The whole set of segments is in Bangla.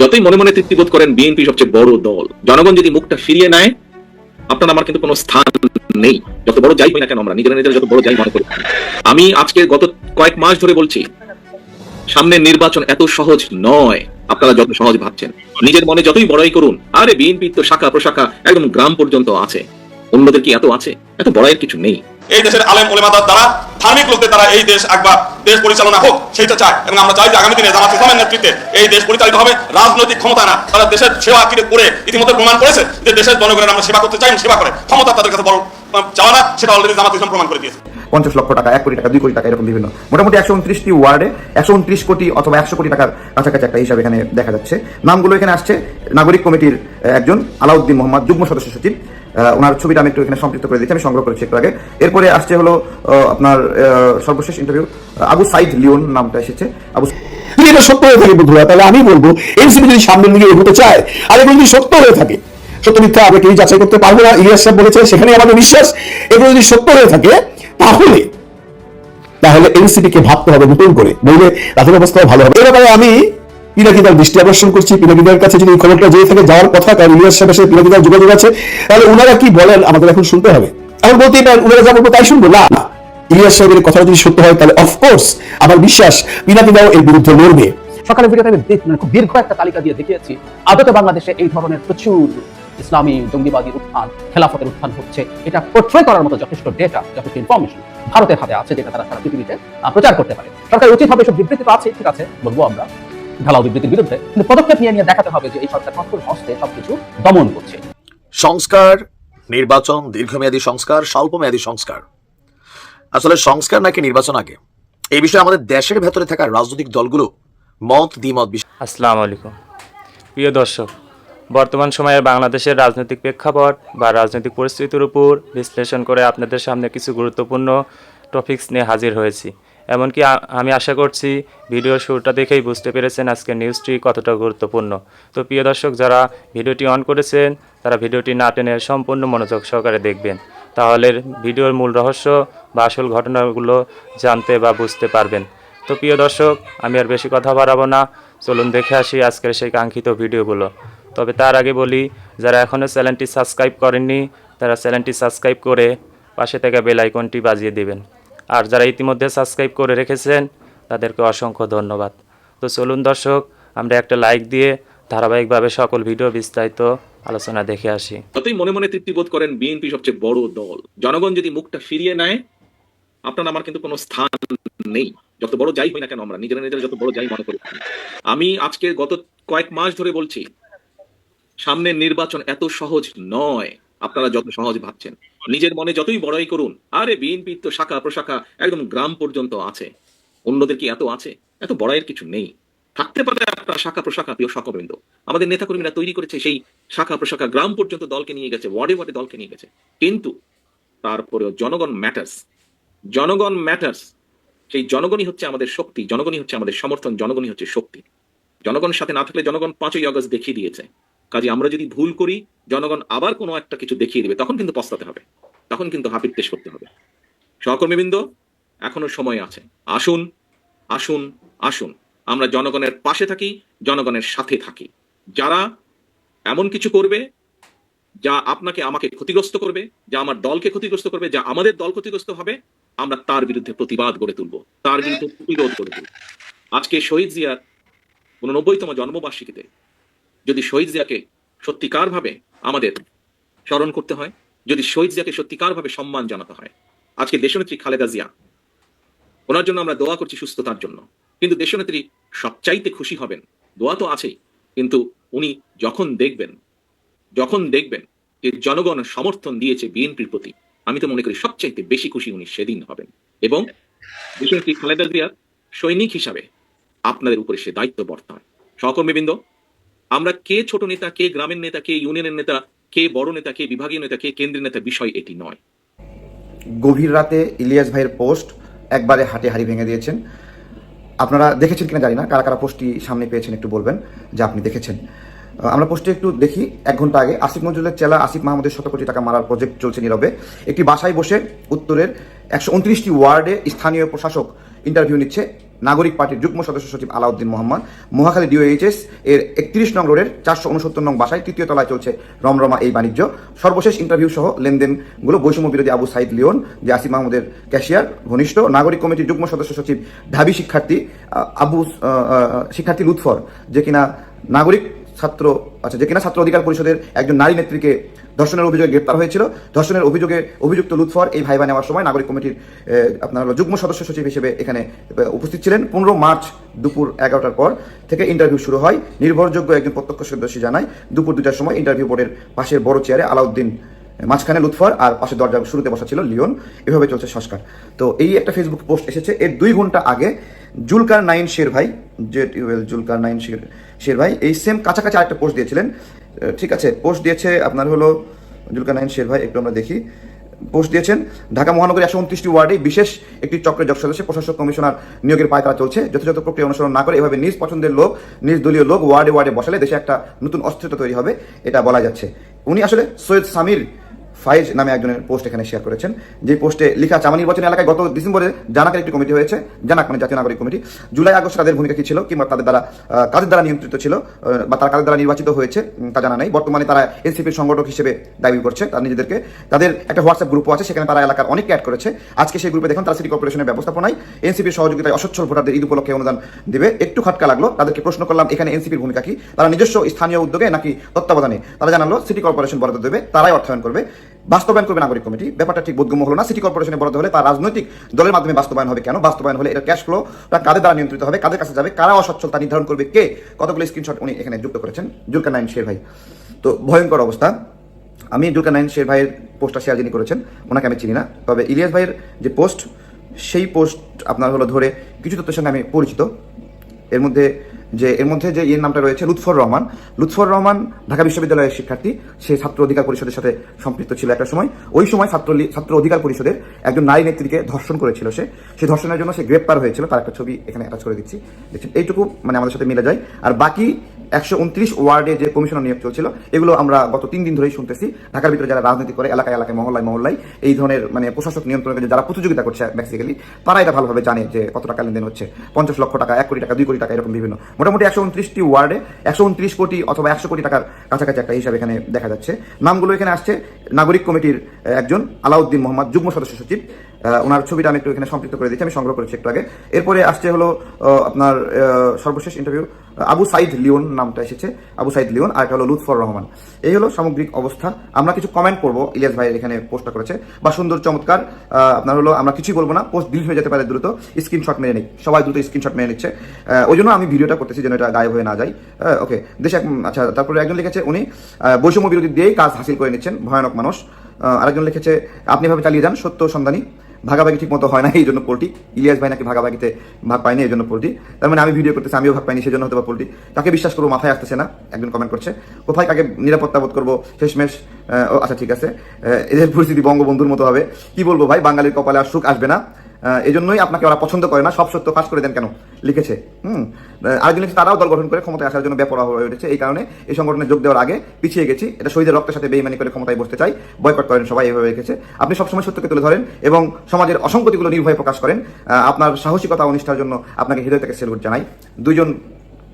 যতই মনে মনে তৃপ্তি বোধ করেন, বিএনপি সবচেয়ে বড় দল। জনগণ যদি মুখটা ফিরিয়ে নেয়, আপনার আমার কিন্তু কোনো স্থান নেই। যত বড় যাই হই না কেন, আমরা নিজেরা নিজেরা যত বড় যাই মনে করি। আমি আজকে গত কয়েক মাস ধরে বলছি সামনের নির্বাচন এত সহজ নয়, আপনারা যত সহজ ভাবছেন। নিজের মনে যতই বড়াই করুন, আরে বিএনপি তো শাখা প্রশাখা একদম গ্রাম পর্যন্ত আছে। অন্যদের কি এত আছে? এত বড়াইয়ের কিছু নেই। এই দেশের আলেম ওলেমাদার দ্বারা, ধার্মিক লোকদের দ্বারা এই দেশ একবার দেশ পরিচালনা হোক, সেইটা চায়। এবং আমরা চাই যে আগামী দিনে জামাত ইসলামের নেতৃত্বে এই দেশ পরিচালিত হবে। রাজনৈতিক ক্ষমতা না, তারা দেশের সেবা কিনে করে ইতিমধ্যে প্রমাণ করেছে যে দেশের জনগণের আমরা সেবা করতে চাই সেবা করে। ক্ষমতা তাদের কাছে বড় চাওয়া না, সেটা অলরেডি জামাত ইসলাম প্রমাণ করে দিয়েছে। পঞ্চাশ লক্ষ টাকা, এক কোটি টাকা, দুই কোটি টাকা, এরকম বিভিন্ন। মোটামুটি একশো উনত্রিশটি ওয়ার্ডে একশো উনত্রিশ কোটি অথবা একশো কোটি টাকার কাছাকাছি একটা হিসাব এখানে দেখা যাচ্ছে। নামগুলো এখানে আসছে নাগরিক কমিটির একজন, আলাউদ্দিন মোহাম্মদ, যুগ্ম সদস্য সচিব। ওনার ছবিটা আমি একটু এখানে সম্পৃক্ত করে দিচ্ছি, আমি সংগ্রহ করেছি একটু আগে। এরপরে আসছে হলো আপনার সর্বশেষ ইন্টারভিউ আবু সাইদ লিওন নামটা এসেছে। আবু যদি এটা সত্য হয়ে থাকে বন্ধুরা, তাহলে আমি বলব, এনসিপি যদি সামনের দিকে এগোতে চায়, আর এগুলো যদি সত্য হয়ে থাকে, সত্য মিথ্যা আমরা কেউ যাচাই করতে পারব না, ইলিয়াস সাহেব বলেছে সেখানে আমাদের বিশ্বাস, এগুলো যদি সত্য হয়ে থাকে, তাহলে তাহলে এনসিপি কে ভাবতে হবে নতুন করে নইলে রাতের অবস্থা ভালো হবে। এ ব্যাপারে আমি পিনাকিদার দৃষ্টি আকর্ষণ করছি, পিনাকিদার কাছে যদি খবরটা যেয়ে থাকে, যাওয়ার কথা, কারণ ইলিয়াস সাহেবের সাথে পিনাকিদার যোগাযোগ আছে, তাহলে ওনারা কি বলেন, আমাদের এখন শুনতে হবে। এখন বলতেই পারেন ওনারা যা বলব তাই শুনব? না ইলিয়াস সাহেবের কথা যদি সত্য হয়, তাহলে অফকোর্স আমার বিশ্বাস পিনাকিদাও এর বিরুদ্ধে লড়বে। সকালে আমি দেখ- মানে খুব দীর্ঘ একটা তালিকা দিয়ে দেখিয়েছি বাংলাদেশে এই ধরনের প্রচুর ইসলামী উত্থান, খেলাফতের উত্থান হচ্ছে। এটা করার মতো যথেষ্ট ডেটা যথেষ্ট ইনফরমেশন ভারতের হাতে আছে, যেটা তারা সারা পৃথিবীতে প্রচার করতে পারে। সরকার উচিত হবে সব বিবৃতি তো আছে, ঠিক আছে, বলব আমরা। ঢালাও বিবৃতির বিরুদ্ধে। কিন্তু পদক্ষেপ নিয়ে নিয়ে দেখাতে হবে যে এই সরকার কঠোর হস্তে সবকিছু দমন করছে। সংস্কার নির্বাচন দীর্ঘমেয়াদী সংস্কার স্বল্পমেয়াদী সংস্কার। আসলে সংস্কার নাকি নির্বাচন আগে? এই বিষয়ে আমাদের দেশের ভেতরে থাকা রাজনৈতিক দলগুলো মত দ্বিমত বিশ- আসসালামু আলাইকুম। প্রিয় দর্শক বর্তমান সময়ে বাংলাদেশের রাজনৈতিক প্রেক্ষাপট বা রাজনৈতিক পরিস্থিতির উপর বিশ্লেষণ করে আপনাদের সামনে কিছু গুরুত্বপূর্ণ টপিকস নিয়ে হাজির হয়েছি। এমনকি আমি আশা করছি ভিডিও শুরুটা দেখেই বুঝতে পেরেছেন আজকের নিউজটি কতটা গুরুত্বপূর্ণ। তো প্রিয় দর্শক, যারা ভিডিওটি অন করেছেন, তারা ভিডিওটি না টেনে সম্পূর্ণ মনোযোগ সহকারে দেখবেন। তাহলে ভিডিওর মূল রহস্য বা আসল ঘটনাগুলো জানতে বা বুঝতে পারবেন। তো প্রিয় দর্শক, আমি আর বেশি কথা বাড়াবো না। চলুন দেখে আসি আজকের সেই কাঙ্ক্ষিত ভিডিওগুলো। তবে তার আগে বলি, যারা এখনও চ্যানেলটি সাবস্ক্রাইব করেননি, তারা চ্যানেলটি সাবস্ক্রাইব করে পাশে থাকা বেল আইকনটি বাজিয়ে দিবেন। আর যারা ইতিমধ্যে সাবস্ক্রাইব করে রেখেছেন, তাদেরকে অসংখ্য ধন্যবাদ। তো চলুন দর্শক, আমরা একটা লাইক দিয়ে ধারাবাহিকভাবে সকল ভিডিও বিস্তারিত আলোচনা দেখে আসি। যতই মনে মনে তৃপ্তি বোধ করেন বিএনপি সবচেয়ে বড় দল। জনগণ যদি মুখটা ফিরিয়ে নেয়, আপনার আমার কিন্তু কোনো স্থান নেই। যত বড় যাই হই না কেন আমরা নিজেরা নিজেরা যত বড় যাই মনে করি। আমি আজকে গত কয়েক মাস ধরে বলছি, সামনের নির্বাচন এত সহজ নয়। আপনারা যত সহজ ভাবছেন। নিজের মনে যতই বড়াই করুন, আরে বিএনপি তো শাখা প্রশাখা একদম গ্রাম পর্যন্ত আছে। অন্যদের কি এত আছে? এত বড়াইয়ের কিছু নেই। থাকতে পারে আপনার শাখা প্রশাখা প্রিয় সকবৃন্দ আমাদের নেতাকর্মীরা তৈরি করেছে সেই শাখা প্রশাখা গ্রাম পর্যন্ত দলকে নিয়ে গেছে, ওয়ার্ডে ওয়ার্ডে দলকে নিয়ে গেছে। কিন্তু তারপরেও জনগণ ম্যাটার্স জনগণ ম্যাটার্স সেই জনগণই হচ্ছে আমাদের শক্তি, জনগণই হচ্ছে আমাদের সমর্থন, জনগণই হচ্ছে শক্তি। জনগণ সাথে না থাকলে জনগণ পাঁচই আগস্ট দেখিয়ে দিয়েছে। কাজে আমরা যদি ভুল করি, জনগণ আবার কোনো একটা কিছু দেখিয়ে দিবে, তখন কিন্তু পস্তাতে হবে, তখন কিন্তু হাপির দেশ করতে হবে। সহকর্মীবৃন্দ, এখনও সময় আছে। আসুন আসুন আসুন। আমরা জনগণের পাশে থাকি, জনগণের সাথে থাকি। যারা এমন কিছু করবে, যা আপনাকে আমাকে ক্ষতিগ্রস্ত করবে, যা আমার দলকে ক্ষতিগ্রস্ত করবে, যা আমাদের দল ক্ষতিগ্রস্ত হবে, আমরা তার বিরুদ্ধে প্রতিবাদ গড়ে তুলব। তার বিরুদ্ধে প্রতিরোধ গড়ে তুলব। আজকে শহীদ জিয়ার উননব্বইতম জন্মবার্ষিকীতে যদি শহীদ জিয়াকে সত্যিকারভাবে আমাদের স্মরণ করতে হয়, যদি শহীদ জিয়াকে সত্যিকারভাবে সম্মান জানাতে হয়, আজকে দেশনেত্রী খালেদা জিয়া, ওনার জন্য আমরা দোয়া করছি সুস্থতার জন্য। কিন্তু দেশনেত্রী সবচাইতে খুশি হবেন, দোয়া তো আছেই, কিন্তু উনি যখন দেখবেন যখন দেখবেন যে জনগণ সমর্থন দিয়েছে বিএনপির প্রতি, আমি তো মনে করি সবচাইতে বেশি খুশি উনি সেদিন হবেন। এবং দেশনেত্রী খালেদা জিয়ার সৈনিক হিসাবে আপনাদের উপরে সে দায়িত্ব বর্তায়। সহকর্মীবৃন্দ আমরা কে ছোট নেতা, কে গ্রামের নেতা, কে ইউনিয়নের নেতা, কে বড় নেতা, কে বিভাগীয় নেতা, কে কেন্দ্রীয় নেতা, বিষয় এটি নয়। গভীর রাতে ইলিয়াস ভাইয়ের পোস্ট একবারে হাটে হাড়ি ভেঙে দিয়েছেন। আপনারা দেখেছেন কিনা জানি না, কারা কারা পোস্টটি সামনে পেয়েছেন একটু বলবেন যে আপনি দেখেছেন। আমরা পোস্টে একটু দেখি এক ঘণ্টা আগে। আসিফ নজরুলের চেলা আসিফ মাহমুদের শত কোটি টাকা মারার প্রজেক্ট চলছে নীরবে। একটি বাসায় বসে উত্তরের একশো উনত্রিশটি ওয়ার্ডে স্থানীয় প্রশাসক ইন্টারভিউ নিচ্ছে। নাগরিক পার্টির যুগ্ম সদস্য সচিব আলাউদ্দিন মোহাম্মদ, মহাখালী ডিওএইচএস এর একত্রিশ নং রোডের চারশো উনসত্তর নং বাসায় তৃতীয় তলায় চলছে রমরমা এই বাণিজ্য। সর্বশেষ ইন্টারভিউ সহ লেনদেনগুলো বৈষম্য বিরোধী আবু সাইদ লিওন, যে আসিফ মাহমুদের ক্যাশিয়ার ঘনিষ্ঠ নাগরিক কমিটির যুগ্ম সদস্য সচিব ঢাবি শিক্ষার্থী আবু শিক্ষার্থী লুৎফর, যে কিনা নাগরিক ছাত্র আচ্ছা যে কিনা ছাত্র অধিকার পরিষদের একজন নারী নেত্রীকে ধর্ষণের অভিযোগে গ্রেপ্তার হয়েছিল। ধর্ষণের অভিযোগে অভিযুক্ত লুৎফর এই ভাইবা নেওয়ার সময় নাগরিক কমিটির আপনার যুগ্ম সদস্য সচিব হিসেবে এখানে উপস্থিত ছিলেন। পনেরো মার্চ দুপুর এগারোটার পর থেকে ইন্টারভিউ শুরু হয়। নির্ভরযোগ্য একজন প্রত্যক্ষ প্রত্যক্ষদর্শী জানায়, দুপুর দুটার সময় ইন্টারভিউ বোর্ডের পাশের বড় চেয়ারে আলাউদ্দিন মাঝখানে লুৎফর আর পাশে দরজা শুরুতে বসা ছিল লিওন। এভাবে চলছে সংস্কার। তো এই একটা ফেসবুক পোস্ট এসেছে। এর দুই ঘণ্টা আগে জুলকার নাইন শের ভাই ইউএল জুলকার নাইন শের শের ভাই এই সেম কাছাকাছি আরেকটা পোস্ট দিয়েছিলেন। ঠিক আছে, পোস্ট দিয়েছে আপনার হলো জুলকানাইন শের ভাই, একটু আমরা দেখি। পোস্ট দিয়েছেন, ঢাকা মহানগরী একশো উনত্রিশটি ওয়ার্ডে বিশেষ একটি চক্রের যোগ সদস্য প্রশাসক কমিশনার নিয়োগের পায়তারা চলছে। যথাযথ প্রক্রিয়া অনুসরণ না করে এভাবে নিজ পছন্দের লোক, নিজ দলীয় লোক ওয়ার্ডে ওয়ার্ডে বসালে দেশে একটা নতুন অস্থিরতা তৈরি হবে, এটা বলা যাচ্ছে। উনি আসলে সৈয়দ সামির ফাইজ নামে একজনের পোস্ট এখানে শেয়ার করেছেন। যে পোস্টে লেখা আছে, আমার নির্বাচনী এলাকায় গত ডিসেম্বরে জানাকের একটি কমিটি হয়েছে। জানাক মানে জাতীয় নাগরিক কমিটি। জুলাই আগস্ট তাদের ভূমিকা কি ছিল, কিংবা তাদের দ্বারা কাদের দ্বারা নিয়ন্ত্রিত ছিল বা তারা কাদের দ্বারা নির্বাচিত হয়েছে তা জানা নেই। বর্তমানে তারা এনসিপির সংগঠক হিসেবে দাবি করছে তার নিজেদেরকে। তাদের একটা হোয়াটসঅ্যাপ গ্রুপও আছে, সেখানে তারা এলাকার অনেককে অ্যাড করেছে। আজকে সেই গ্রুপে দেখুন, তারা সিটি কর্পোরেশনের ব্যবস্থাপনায় এনসিপির সহযোগিতায় অসচ্ছল ভোটারদের ঈদ উপলক্ষে অনুদান দেবে। একটু খাটকা লাগল, তাদেরকে প্রশ্ন করলাম, এখানে এনসিপির ভূমিকা কি? তারা নিজস্ব স্থানীয় উদ্যোগে নাকি তত্ত্বাবধানে, তারা জানালো সিটি কর্পোরেশন বরাদ্দ দেবে, তারাই অর্থায়ন করবে। বাস্তবায়ন করবে নাগরিক কমিটি। ব্যাপারটা ঠিক বোধগম্য হলো না। সিটি কর্পোরেশনে বরাদ্দ হলে তার রাজনৈতিক দলের মাধ্যমে বাস্তবায়ন হবে কেন? বাস্তবায়ন হলে এটা ক্যাশ ফ্লো কাদের দ্বারা নিয়ন্ত্রিত হবে? কাদের কাছে যাবে? কারা অসচ্ছল তা নির্ধারণ করবে? কে? কতগুলো স্ক্রিনশট উনি এখানে যুক্ত করেছেন? জুলকার নাইন শের ভাই। তো ভয়ঙ্কর অবস্থা। আমি জুলকার নাইন শের ভাইয়ের পোস্টটা শেয়ার যিনি করেছেন, ওনাকে আমি চিনি না। তবে ইলিয়াস ভাইয়ের যে পোস্ট সেই পোস্ট আপনার হলো ধরে কিছু তথ্যের সঙ্গে আমি পরিচিত। এর মধ্যে যে এর মধ্যে যে ইয়ের নামটা রয়েছে, লুৎফর রহমান। লুৎফর রহমান ঢাকা বিশ্ববিদ্যালয়ের শিক্ষার্থী। সে ছাত্র অধিকার পরিষদের সাথে সম্পৃক্ত ছিল একটা সময়। ওই সময় ছাত্র ছাত্র অধিকার পরিষদের একজন নারী নেত্রীকে ধর্ষণ করেছিল সে। সেই ধর্ষণের জন্য সে গ্রেপ্তার হয়েছিল। তার একটা ছবি এখানে অ্যাটাচ করে দিচ্ছি। দেখছেন, এইটুকু মানে আমাদের সাথে মিলে যায়। আর বাকি একশো উনত্রিশ ওয়ার্ডে যে কমিশনার নিয়োগ চলছিল, এগুলো আমরা গত তিন দিন ধরেই শুনতেছি। ঢাকার ভিতরে যারা রাজনীতি করে, এলাকায় এলাকায় মহল্লায় মহল্লায় এই ধরনের মানে প্রশাসক নিয়ন্ত্রণের যারা প্রতিযোগিতা করছে বেসিক্যালি তারা এটা ভালোভাবে জানে যে কত টাকা লেনদেন হচ্ছে। পঞ্চাশ লক্ষ টাকা, এক কোটি টাকা, দুই কোটি টাকা, এরকম বিভিন্ন। মোটামুটি একশো উনত্রিশটি ওয়ার্ডে একশো উনত্রিশ কোটি অথবা একশো কোটি টাকার কাছাকাছি একটা হিসাব এখানে দেখা যাচ্ছে। নামগুলো এখানে আসছে। নাগরিক কমিটির একজন, আলাউদ্দিন মোহাম্মদ, যুগ্ম সদস্য সচিব। ওনার ছবিটা আমি একটু এখানে সম্পৃক্ত করে দিচ্ছি, আমি সংগ্রহ করেছি একটু আগে। এরপরে আসছে হলো আপনার সর্বশেষ ইন্টারভিউ আবু সাইদ লিওন নামটা এসেছে, আবু সাইদ লিওন, আর একটা হলো লুৎফর রহমান। এই হলো সামগ্রিক অবস্থা। আমরা কিছু কমেন্ট করব, ইলিয়াস ভাই এখানে পোস্টটা করেছে। বা সুন্দর, চমৎকার আপনার হলো, আমরা কিছুই বলব না পোস্ট ডিলিট হয়ে যেতে পারে দ্রুত স্ক্রিনশট মেনে নিই সবাই দ্রুত স্ক্রিনশট মেনে নিচ্ছে। ওই জন্য আমি ভিডিওটা করতেছি যেন এটা গায়েব হয়ে না যায়। ওকে দেশে আচ্ছা তারপরে একজন লিখেছে উনি বৈষম্য বিরোধী দিয়েই কাজ হাসিল করে নিচ্ছেন, ভয়ানক মানুষ। আরেকজন লিখেছে, আপনি এভাবে চালিয়ে যান, সত্য সন্ধানী। ভাগাভাগি ঠিক মতো হয় না, এই জন্য পোলটি ইলিয়াস ভাই নাকি ভাগাভাগিতে ভাগ পাইনি এই জন্য পোলটি তার মানে আমি ভিডিও করতেছি, আমিও ভাগ পাইনি সেই জন্য হতে পারে পোলট্রি। তাকে বিশ্বাস করব, মাথায় আসতেছে না, একজন কমেন্ট করছে। কোথায় কাকে নিরাপত্তা বোধ করব, শেষমেশ আচ্ছা ঠিক আছে। এদের পরিস্থিতি বঙ্গবন্ধুর মতো হবে। কি বলব ভাই, বাঙালির কপালে আর সুখ আসবে না। আহ, এই জন্যই আপনাকে ওরা পছন্দ করে না সব সত্য ফাঁস করে দেন কেন? লিখেছে। হুম? আরেকজন লিখেছে তারাও দল গঠন করে ক্ষমতায় আসার জন্য ব্যাপার হয়ে উঠেছে এই কারণে এই সংগঠনে যোগ দেওয়ার আগে পিছিয়ে গেছি। এটা শহীদের রক্তের সাথে বেইমানি করে ক্ষমতায় বসতে চাই। বয়কট করেন সবাই এভাবে রেখেছে। আপনি সবসময় সত্যকে তুলে ধরেন এবং সমাজের অসংগতিগুলো নির্ভয় প্রকাশ করেন। আপনার সাহসিকতা অনুষ্ঠার জন্য আপনাকে হৃদয় থেকে সেলুট জানাই। দুইজন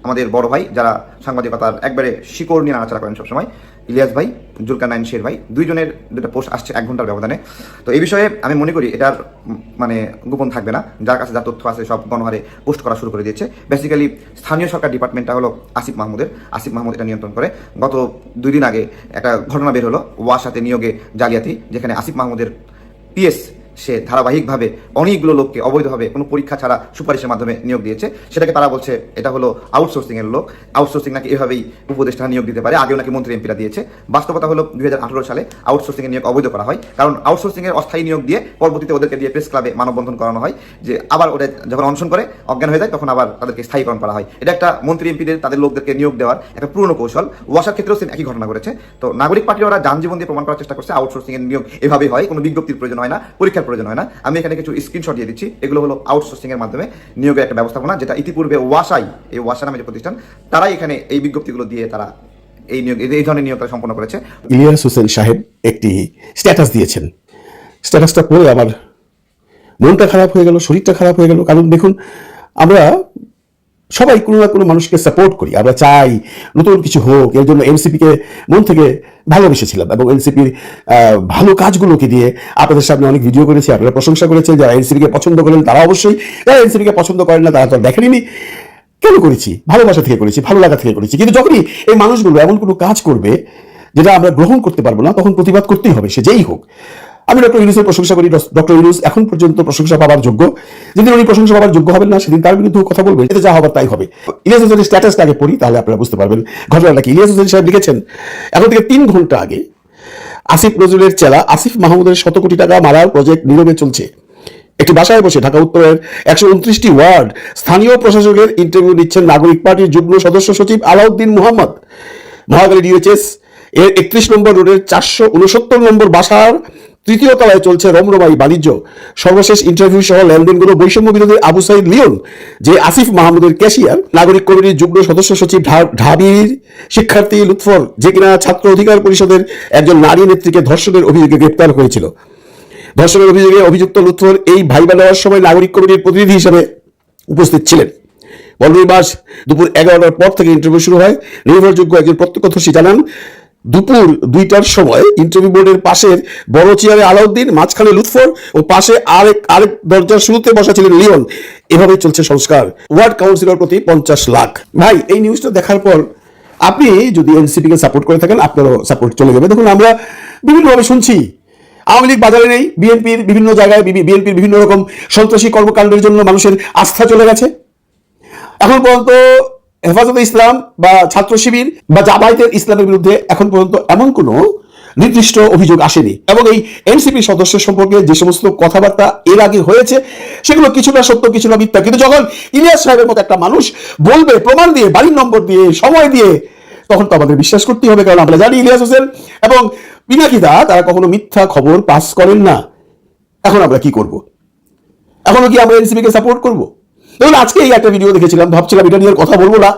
আমাদের বড় ভাই, যারা সাংবাদিকতার একবারে শিকড় নিয়ে নাড়াচাড়া করেন সবসময়, ইলিয়াস ভাই, জুলকার নাইন শের ভাই, দুইজনের দুটো পোস্ট আসছে এক ঘণ্টার ব্যবধানে। তো এই বিষয়ে আমি মনে করি এটার মানে গোপন থাকবে না। যার কাছে যা তথ্য আছে সব গণহারে পোস্ট করা শুরু করে দিয়েছে। বেসিক্যালি স্থানীয় সরকার ডিপার্টমেন্টটা হলো আসিফ মাহমুদের। আসিফ মাহমুদ এটা নিয়ন্ত্রণ করে। গত দুই দিন আগে একটা ঘটনা বের হলো ওয়াসাতে নিয়োগে জালিয়াতি, যেখানে আসিফ মাহমুদের পিএস সে ধারাবাহিকভাবে অনেকগুলো লোককে অবৈধভাবে কোনো পরীক্ষা ছাড়া সুপারিশের মাধ্যমে নিয়োগ দিয়েছে। সেটাকে তারা বলছে, এটা হলো আউটসোর্সিং এর লোক। আউটসোর্সিং নাকি এভাবেই উপদেষ্টা নিয়োগ দিতে পারে, আগেও নাকি মন্ত্রী এমপিরা দিয়েছে। বাস্তবতা হলো দুই হাজার আঠারো সালে আউটসোর্সিং এর নিয়োগ অবৈধ করা হয়। কারণ আউটসোর্সিংয়ের অস্থায়ী নিয়োগ দিয়ে পরবর্তীতে ওদেরকে দিয়ে প্রেস ক্লাবে মানববন্ধন করানো হয়, যে আবার ওদের যখন অনশন করে, অজ্ঞান হয়ে যায়, তখন আবার তাদেরকে স্থায়ীকরণ করা হয়। এটা একটা মন্ত্রী এমপিদের, তাদের লোকদেরকে নিয়োগ দেওয়ার একটা পুরনো কৌশল। ওয়াসার ক্ষেত্রেও সেম একই ঘটনা করেছে তো নাগরিক পার্টি ওরা যানজীবন দিয়ে প্রমাণ করার চেষ্টা করছে আউটসোর্সিংয়ের নিয়োগ এভাবেই হয়, কোনো বিজ্ঞপ্তির প্রয়োজন হয় না, পরীক্ষার প্রয়োজন হয় না। আমি এখানে কিছু স্ক্রিনশট দিয়ে দিচ্ছি। এগুলো হলো আউটসোর্সিং এর মাধ্যমে নিয়োগের একটা ব্যবস্থাপনা, যেটা ইতিপূর্বে ওয়াসাই, এই ওয়াসা নামে যে প্রতিষ্ঠান, তারাই এখানে এই বিজ্ঞপ্তিগুলো দিয়ে তারা এই নিয়োগ, এই ধরনের নিয়োগটা সম্পন্ন করেছে। ইলিয়াস হোসেন সাহেব একটি স্ট্যাটাস দিয়েছেন। স্ট্যাটাসটা পড়ে আমার মনটা খারাপ হয়ে গেল, শরীরটা খারাপ হয়ে গেল। কারণ দেখুন, আমরা সবাই কোনো না কোনো মানুষকে সাপোর্ট করি। আমরা চাই নতুন কিছু হোক। এর জন্য এনসিপিকে মন থেকে ভালোবেসেছিলাম এবং এনসিপির ভালো কাজগুলোকে দিয়ে আপনাদের সামনে অনেক ভিডিও করেছি, আপনারা প্রশংসা করেছেন। যারা এনসিপিকে পছন্দ করেন, তারা অবশ্যই, যারা এনসিপিকে পছন্দ করেন না, তারা তো দেখেনি কেন করেছি? ভালোবাসা থেকে করেছি, ভালো লাগা থেকে করেছি। কিন্তু যখনই এই মানুষগুলো এমন কোনো কাজ করবে, যেটা আমরা গ্রহণ করতে পারব না, তখন প্রতিবাদ করতেই হবে, সে যেই হোক। আমি ডক্টর ইউনুসের প্রশংসা করি ডক্টর ইউনুস এখন পর্যন্ত প্রশংসা পাওয়ার যোগ্য। যেদিন উনি প্রশংসা পাওয়ার যোগ্য হবেন না, সেদিন তার বিরুদ্ধে কথা বলবে এতে যা হবার তাই হবে। ইলিয়াস হোসেনের স্ট্যাটাসটা আগে পড়ি, তাহলে আপনারা বুঝতে পারবেন ঘটনাটা কি। ইলিয়াস হোসেন সাহেব লিখেছেন, এখন থেকে তিন ঘণ্টা আগে আসিফ নজরুলের চেলা, আসিফ মাহমুদের শত কোটি টাকা মারার প্রজেক্ট নীরবে চলছে। একটি বাসায় বসে ঢাকা উত্তরের একশো উনত্রিশটি ওয়ার্ড স্থানীয় প্রশাসকের ইন্টারভিউ দিচ্ছেন নাগরিক পার্টির যুগ্ম সদস্য সচিব আলাউদ্দিন মোহাম্মদ। মহাখালী ডিওএচএস এর একত্রিশ নম্বর রোডের চারশো উনসত্তর নম্বর বাসার তৃতীয় তলায় চলছে রমরমাই বাণিজ্য। সর্বশেষ ইন্টারভিউ সহ লেনদেনগুলো বৈষম্য বিরোধী আবু সাইদ লিওন, যে আসিফ মাহমুদের ক্যাশিয়ার, নাগরিক কমিটির যুগ্ম সদস্য সচিব ঢাবির শিক্ষার্থী লুৎফর, যে কিনা ছাত্র অধিকার পরিষদের একজন নারী নেত্রীকে ধর্ষণের অভিযোগে গ্রেপ্তার হয়েছিল। ধর্ষণের অভিযোগে অভিযুক্ত লুৎফর এই ভাইবা নেওয়ার সময় নাগরিক কমিটির প্রতিনিধি হিসেবে উপস্থিত ছিলেন। পনেরোই মার্চ দুপুর এগারোটার পর থেকে ইন্টারভিউ শুরু হয়। নির্ভরযোগ্য একজন প্রত্যক্ষদর্শী জানান দুপুর দুইটার সময় ইন্টারভিউ বোর্ডের পাশের বড় চেয়ারে আলাউদ্দিন, মাঝখানে লুৎফর ও পাশে আরেক আরেক দরজার শুরুতে বসা ছিলেন লিওন। এভাবে চলছে সংস্কার। ওয়ার্ড কাউন্সিলর প্রতি পঞ্চাশ লাখ। ভাই, এই নিউজটা দেখার পর আপনি যদি এনসিপি কে সাপোর্ট করে থাকেন, আপনারও সাপোর্ট চলে যাবে। দেখুন, আমরা বিভিন্নভাবে শুনছি। আওয়ামী লীগ বাজারে নেই, বিএনপির বিভিন্ন জায়গায় বিএনপির বিভিন্ন রকম সন্ত্রাসী কর্মকাণ্ডের জন্য মানুষের আস্থা চলে গেছে। এখন পর্যন্ত হেফাজতে ইসলাম বা ছাত্র শিবির বা জামায়াতের ইসলামের বিরুদ্ধে এখন পর্যন্ত এমন কোনো নির্দিষ্ট অভিযোগ আসেনি। এবং এই এনসিপি সদস্য সম্পর্কে যে সমস্ত কথাবার্তা এর আগে হয়েছে, সেগুলো কিছুটা সত্য, কিছুটা মিথ্যা। কিন্তু যখন ইলিয়াস সাহেবের মতো একটা মানুষ বলবে, প্রমাণ দিয়ে, বাড়ির নম্বর দিয়ে, সময় দিয়ে, তখন তো আমাদের বিশ্বাস করতেই হবে। কারণ আমরা জানি ইলিয়াস হোসেন এবং পিনাকিদা তারা কখনো মিথ্যা খবর পাস করেন না। এখন আমরা কি করব? এখনও কি আমরা এনসিপি কে সাপোর্ট করব? দেখুন আজকে এই একটা ভিডিও দেখেছিলাম, ভাবছিলাম এটা নিয়ে কথা বলব না।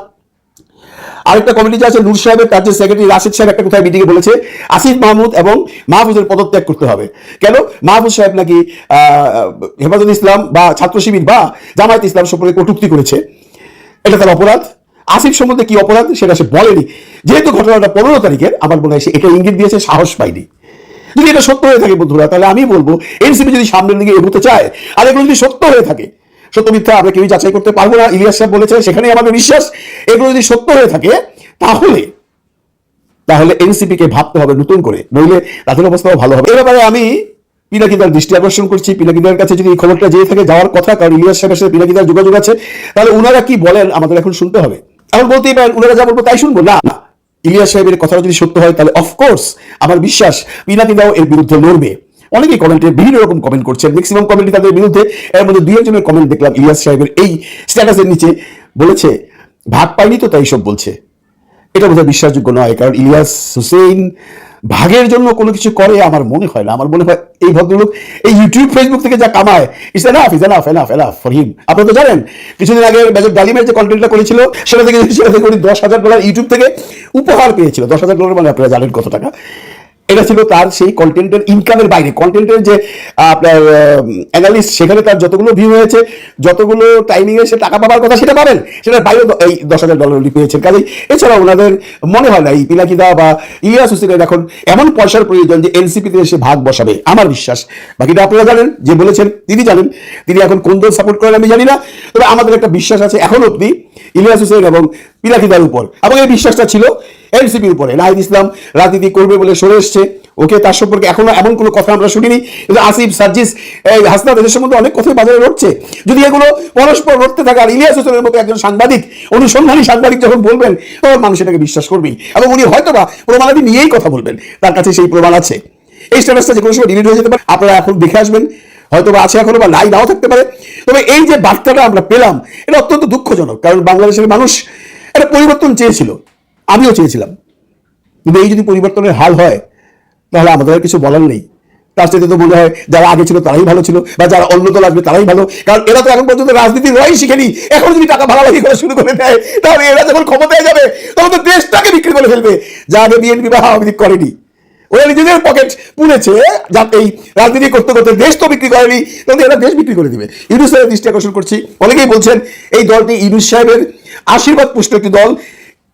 আরেকটা কমিটি যে আছে, নূর সাহেবের কাজের সেক্রেটারি রাশিদ সাহেব একটা কোথায় মিটিংয়ে বলেছে, আসিফ মাহমুদ এবং মাহফুজের পদত্যাগ করতে হবে। কেন? মাহফুজ সাহেব নাকি হেফাজত ইসলাম বা ছাত্র শিবির বা জামায়াত ইসলাম সম্পর্কে কটূক্তি করেছে। এটা তার অপরাধ। আসিফ সম্বন্ধে কি অপরাধ সেটা সে বলেনি। যেহেতু ঘটনাটা পনেরো তারিখের, আমার মনে হয় সে এটা ইঙ্গিত দিয়েছে, সাহস পাইনি যদি এটা সত্য হয়ে থাকে বন্ধুরা, তাহলে আমি বলব, এনসিপি যদি সামনের দিকে এগোতে চায়, আর এগুলো যদি সত্য হয়ে থাকে সত্য মিথ্যা আমরা কেউই যাচাই করতে পারব না। ইলিয়াস সাহেব বলেছে সেখানে আমাদের বিশ্বাস। এগুলো যদি সত্য হয়ে থাকে, তাহলে তাহলে এনসিপি কে ভাবতে হবে নতুন করে। নইলে তাদের অবস্থাও ভালো হবে। এ ব্যাপারে আমি পিনাকিদার দৃষ্টি আকর্ষণ করছি। পিনাকিদার কাছে যদি এই খবরটা যেয়ে থাকে যাওয়ার কথা, কারণ ইলিয়াস সাহেবের সাথে পিনাকিদার যোগাযোগ আছে, তাহলে ওনারা কি বলেন, আমাদের এখন শুনতে হবে। এখন বলতেই পারেন ওনারা যা বলব তাই শুনব। না না। ইলিয়াস সাহেবের কথাটা যদি সত্য হয়, তাহলে অফকোর্স আমার বিশ্বাস পিনাকিদাও এর বিরুদ্ধে লড়বে। অনেকেই কমেন্টে বিভিন্ন রকম কমেন্ট করছেন। ম্যাক্সিমাম কমেন্টই তাদের বিরুদ্ধে। এর মধ্যে দুই একজনের কমেন্ট দেখলাম, ইলিয়াস সাহেবের এই স্ট্যাটাসের নিচে বলেছে, ভাগ পাইনি তো, তাই সব বলছে। এটা বোধহয় বিশ্বাসযোগ্য নয়, কারণ ইলিয়াস হুসেইন ভাগের জন্য কোনো কিছু করে, আমার মনে হয় না। আমার মনে হয় এই ভদ্রলোক এই ইউটিউব ফেসবুক থেকে যা কামায় is enough is enough enough enough for him আপনারা তো জানেন, কিছুদিন আগে মেজর ডালিমের যে কন্টেন্টটা করেছিল, সেটা থেকে সেটা থেকে উনি দশ হাজার ডলার ইউটিউব থেকে উপহার পেয়েছিল। দশ হাজার ডলার মানে আপনারা জানেন কত টাকা। এটা ছিল তার সেই কন্টেন্টের ইনকামের বাইরে। কন্টেন্টের যে আপনার অ্যানালিস্ট সেখানে তার যতগুলো ভিউ হয়েছে, যতগুলো টাইমিং এ সে টাকা পাওয়ার কথা সেটা পাবেন। সেটার বাইরে এই দশ হাজার ডলার উনি পেয়েছেন। কাজে এছাড়া ওনাদের মনে হয় না, এই পিনাকিদা বা ইলিয়াস হোসেনের এখন এমন পয়সার প্রয়োজন যে এনসিপিতে এসে ভাগ বসাবে। আমার বিশ্বাস। বাকিটা আপনারা জানেন, যে বলেছেন, তিনি জানেন। তিনি এখন কোন দল সাপোর্ট করেন আমি জানি না। তবে আমাদের একটা বিশ্বাস আছে এখন অব্দি ইলিয়াস হোসেন এবং পিনাকিদার উপর। এবং এই বিশ্বাসটা ছিল এনসিপির উপরে। নাহিদ ইসলাম রাজনীতি করবে বলে সরে এসছে। ওকে, তার সম্পর্কে এখনও এমন কোনো কথা আমরা শুনিনি। কিন্তু আসিফ, সার্জিস, এই হাসনাত এদের সম্বন্ধে অনেক কথাই বাজারে রটছে। যদি এগুলো পরস্পর রটতে থাকে, আর ইলিয়াস হোসেনের মতো একজন সাংবাদিক, অনুসন্ধানী সাংবাদিক যখন বলবেন, তখন মানুষ এটাকে বিশ্বাস করবেই। এবং উনি হয়তোবা প্রমাণাদি নিয়েই কথা বলবেন। তার কাছে সেই প্রমাণ আছে। এই স্ট্যাটাসটা যে কোনো সময় ডিলিট হয়ে যেতে পারে। আপনারা এখন দেখে আসবেন। হয়তো বা আছে এখনও বা নাই, নাও থাকতে পারে। তবে এই যে বার্তাটা আমরা পেলাম, এটা অত্যন্ত দুঃখজনক। কারণ বাংলাদেশের মানুষ একটা পরিবর্তন চেয়েছিল। আমিও চেয়েছিলাম। কিন্তু এই যদি পরিবর্তনের হাল হয়, তাহলে আমাদের আর কিছু বলার নেই। তার সাথে তো মনে হয় যারা আগে ছিল তারাই ভালো ছিল, বা যারা অন্য দল আসবে তারাই ভালো। কারণ এরা তো এখন পর্যন্ত রাজনীতির রয় শিখেনি। এখন যদি টাকা ভাগাভাগি করা শুরু করে দেয়, তাহলে এরা যখন ক্ষমতায় যাবে, তখন তো দেশটাকে বিক্রি করে ফেলবে। যা আগে বিএনপি বা আওয়ামী লীগ করেনি। ওরা নিজেদের পকেট পুড়েছে যাতে এই রাজনীতি করতে করতে দেশ তো বিক্রি করেনি, তাহলে এরা দেশ বিক্রি করে দিবে। ইউনুস সাহেবের দৃষ্টি আকর্ষণ করছি। অনেকেই বলছেন, এই দলটি ইউনুস সাহেবের আশীর্বাদ পুষ্ট একটি দল।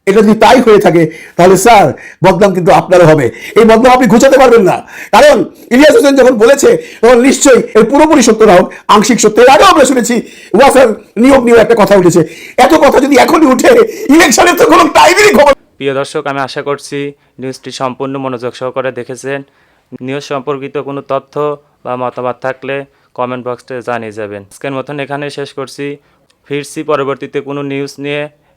এটা যদি তাই হয়ে থাকে, তাহলে স্যার, বদনাম কিন্তু আপনারও হবে। এই বদনাম আপনি ঘুচাতে পারবেন না। কারণ ইলিয়াস হোসেন যখন বলেছে, তখন নিশ্চয়ই এর পুরোপুরি সত্য না হোক, আংশিক সত্য। এর আগেও আমরা শুনেছি, ওয়াসার নিয়োগ নিয়েও একটা কথা উঠেছে। এত কথা যদি এখনই উঠে ইলেকশনের তো কোনো টাইমেরই খবর প্রিয় দর্শক, আমি আশা করছি নিউজটি সম্পূর্ণ মনোযোগ সহকারে দেখেছেন। নিউজ সম্পর্কিত কোনো তথ্য বা মতামত থাকলে কমেন্ট বক্সে জানিয়ে যাবেন। আজকের মতন এখানে শেষ করছি। ফিরছি পরবর্তীতে কোনো নিউজ নিয়ে।